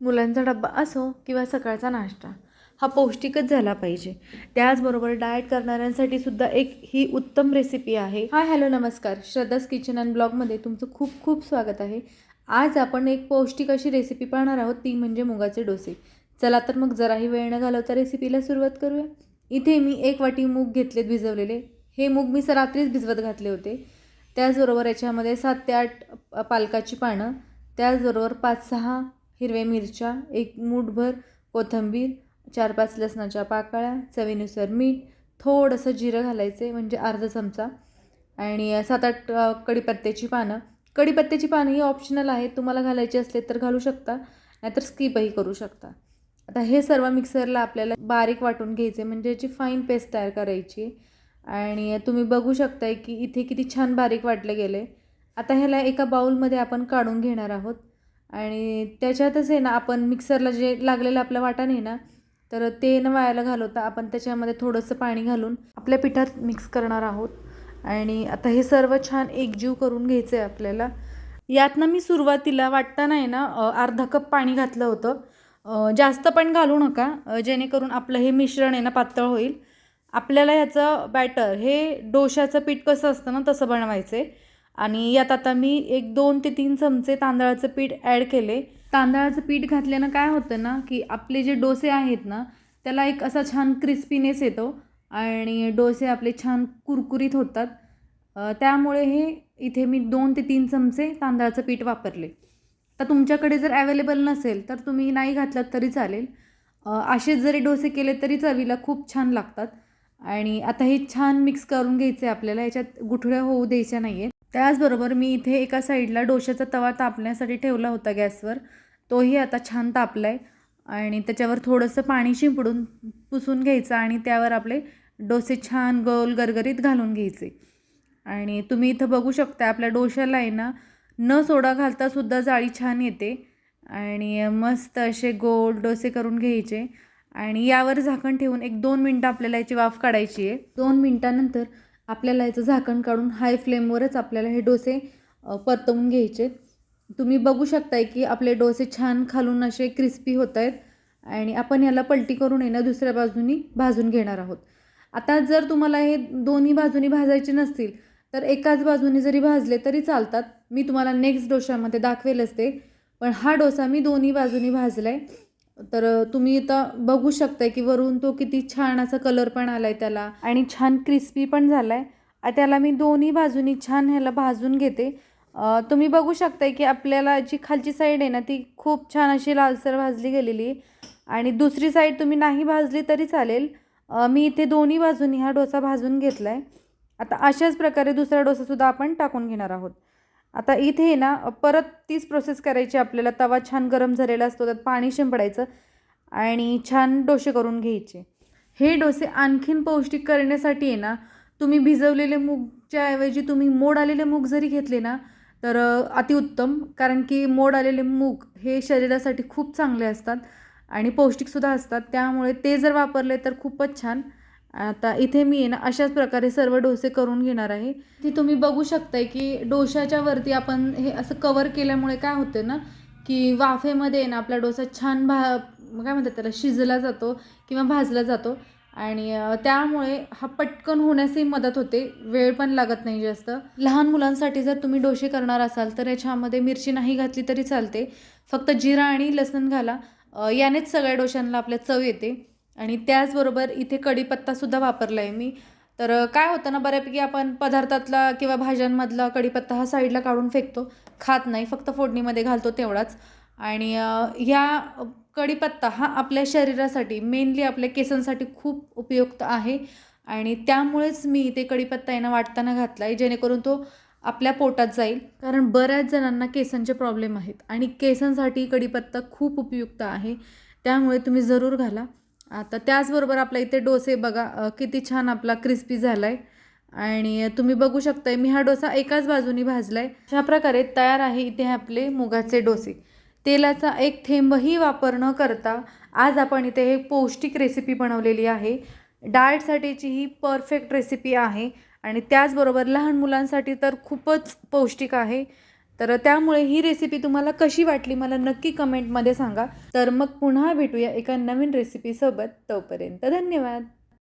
मुलांचा डब्बा असो किंवा सकाळचा नाश्ता हा पौष्टिकच झाला पाहिजे. त्याचबरोबर डाएट करणाऱ्यांसाठी सुद्धा एक ही उत्तम रेसिपी आहे. हाय हॅलो नमस्कार. श्रद्धास किचन अँड ब्लॉगमध्ये तुमचं खूप खूप स्वागत आहे. आज आपण एक पौष्टिक अशी रेसिपी पाहणार आहोत ती म्हणजे मुगाचे डोसे. चला तर मग जराही वेळ न घालवता रेसिपीला सुरुवात करूया. इथे मी एक वाटी मूग घेतलेत भिजवलेले. हे मूग मी रात्रीच भिजवत घातले होते. त्याचबरोबर याच्यामध्ये सात ते आठ पालकाची पानं त्याचबरोबर पाच सहा हिरव्या मिरच्या एक मूठभर कोथिंबीर चार पाच लसणाच्या पाकळ्या चवीनुसार मीठ थोडंसं जिरं घालायचे म्हणजे अर्धा चमचा आणि सात आठ कडीपत्त्याची कढीपत्त्याची पानं. कढीपत्त्याची पानं ही ऑप्शनल आहेत. तुम्हाला घालायची असले तर घालू शकता नाहीतर स्किपही करू शकता. आता हे सर्व मिक्सरला आपल्याला बारीक वाटून घ्यायचे म्हणजे याची फाईन पेस्ट तयार करायची. आणि तुम्ही बघू शकताय की इथे किती छान बारीक वाटले गेले. आता ह्याला एका बाऊलमध्ये आपण काढून घेणार आहोत. आणि त्याच्यातच आहे ना आपण मिक्सरला जे लागलेलं आपलं वाटण आहे ना तर ते न वायाला घालवता आपण त्याच्यामध्ये थोडंसं पाणी घालून आपल्या पिठात मिक्स करणार आहोत. आणि आता हे सर्व छान एकजीव करून घ्यायचं आहे आपल्याला. यातनं मी सुरुवातीला वाटताना आहे ना अर्धा कप पाणी घातलं होतं. जास्त पण घालू नका जेणेकरून आपलं हे मिश्रण आहे ना पातळ होईल. आपल्याला ह्याचं बॅटर हे डोशाचं पीठ कसं असतं ना तसं बनवायचं आहे आणि यात आता मी एक दोन ते तीन चमचे तांदळाचं पीठ ॲड केले. तांदळाचं पीठ घातल्यानं काय होतं ना की आपले जे डोसे आहेत ना त्याला एक असा छान क्रिस्पीनेस येतो आणि डोसे आपले छान कुरकुरीत होतात. त्यामुळे हे इथे मी दोन ते तीन चमचे तांदळाचं पीठ वापरले. तर तुमच्याकडे जर अवेलेबल नसेल तर तुम्ही नाही घातलात तरी चालेल. असेच जरी डोसे केले तरी चवीला खूप छान लागतात. आणि आता हे छान मिक्स करून घ्यायचे आपल्याला याच्यात गुठळ्या होऊ द्यायच्या नाही आहेत त्याचबरोबर मी इथे एका साईडला डोशाचा तवा तापण्यासाठी ठेवला होता गॅसवर. तोही आता छान तापला आहे आणि त्याच्यावर थोडंसं पाणी शिंपडून पुसून घ्यायचं आणि त्यावर आपले डोसे छान गोल गरगरीत घालून घ्यायचे. आणि तुम्ही इथं बघू शकता आपल्या डोशाला आहे ना न सोडा घालतासुद्धा जाळी छान येते. आणि मस्त असे गोल डोसे करून घ्यायचे. आणि यावर झाकण ठेवून एक दोन मिनटं आपल्याला याची वाफ काढायची आहे. दोन मिनटानंतर आपल्याला याचं झाकण काढून हाय फ्लेमवरच आपल्याला हे डोसे परतवून घ्यायचे. तुम्ही बघू शकताय की आपले डोसे छान खालून असे क्रिस्पी होत आहेत आणि आपण याला पलटी करून येणं दुसऱ्या बाजूनी भाजून घेणार आहोत. आता जर तुम्हाला हे दोन्ही बाजूनी भाजायचे नसतील तर एकाच बाजूने जरी भाजले तरी चालतात. मी तुम्हाला नेक्स्ट डोशामध्ये दाखवेलच ते. पण हा डोसा मी दोन्ही बाजूनी भाजला आहे तर तुम्ही आता बघू शकताय की वरून तो किती छान असा कलर पण आला आहे त्याला. आणि छान क्रिस्पी पण झाला आहे त्याला मी दोन्ही बाजूनी छान ह्याला भाजून घेते. तुम्ही बघू शकताय की आपल्याला जी खालची साईड आहे ना ती खूप छान अशी लालसर भाजली गेलेली आहे. आणि दुसरी साईड तुम्ही नाही भाजली तरी चालेल. मी इथे दोन्ही बाजूनी हा डोसा भाजून घेतला आहे आता अशाच प्रकारे दुसरा डोसासुद्धा आपण टाकून घेणार आहोत. आता इथे ना परत तीच प्रोसेस करायची आपल्याला. तवा छान गरम झालेला असतो त्यात पाणी शिंपडायचं आणि छान डोसे करून घ्यायचे. हे डोसे आणखीन पौष्टिक करण्यासाठी आहे ना तुम्ही भिजवलेले मूगच्या ऐवजी तुम्ही मोड आलेले मूग जरी घेतले ना तर अतिउत्तम. कारण की मोड आलेले मूग हे शरीरासाठी खूप चांगले असतात आणि पौष्टिकसुद्धा असतात. त्यामुळे ते जर वापरले तर खूपच छान. आता इथे मी आहे ना अशाच प्रकारे सर्व डोसे करून घेणार आहे. ती तुम्ही बघू शकताय की डोशाच्या वरती आपण हे असं कवर केल्यामुळे काय होते ना की वाफेमध्ये ना आपला डोसा छान भा काय म्हणतात त्याला शिजला जातो किंवा भाजला जातो. आणि त्यामुळे हा पटकन होण्यासही मदत होते वेळ पण लागत नाही जास्त. लहान मुलांसाठी जर तुम्ही डोसे करणार असाल तर याच्यामध्ये मिरची नाही घातली तरी चालते. फक्त जिरा आणि लसूण घाला. यानेच सगळ्या डोशांना आपल्या चव येते. आणि त्याचबरोबर इथे कढीपत्तासुद्धा वापरला आहे मी. तर काय होतं ना बऱ्यापैकी आपण पदार्थातला किंवा भाज्यांमधला कढीपत्ता हा साईडला काढून फेकतो. खात नाही फक्त फोडणीमध्ये घालतो तेवढाच. आणि ह्या कढीपत्ता हा आपल्या शरीरासाठी मेनली आपल्या केसांसाठी खूप उपयुक्त आहे. आणि त्यामुळेच मी इथे कढीपत्ता यांना वाटताना घातला आहे जेणेकरून तो आपल्या पोटात जाईल. कारण बऱ्याच जणांना केसांचे प्रॉब्लेम आहेत. आणि केसांसाठी कढीपत्ता खूप उपयुक्त आहे. त्यामुळे तुम्ही जरूर घाला. आता त्याचबरोबर आपल्या इथे डोसे बघा किती छान आपला क्रिस्पी झाला आहे आणि तुम्ही बघू शकताय मी हा डोसा एकाच बाजूनी भाजला आहे अशा प्रकारे तयार आहे इथे आपले मुगाचे डोसे. तेलाचा एक थेंबही वापर न करता आज आपण इथे हे पौष्टिक रेसिपी बनवलेली आहे. डाएटसाठीची ही परफेक्ट रेसिपी आहे. आणि त्याचबरोबर लहान मुलांसाठी तर खूपच पौष्टिक आहे. तर त्यामुळे ही रेसिपी तुम्हाला कशी वाटली मला नक्की कमेंटमध्ये सांगा. तर मग पुन्हा भेटूया एका नवीन रेसिपीसोबत तोपर्यंत धन्यवाद.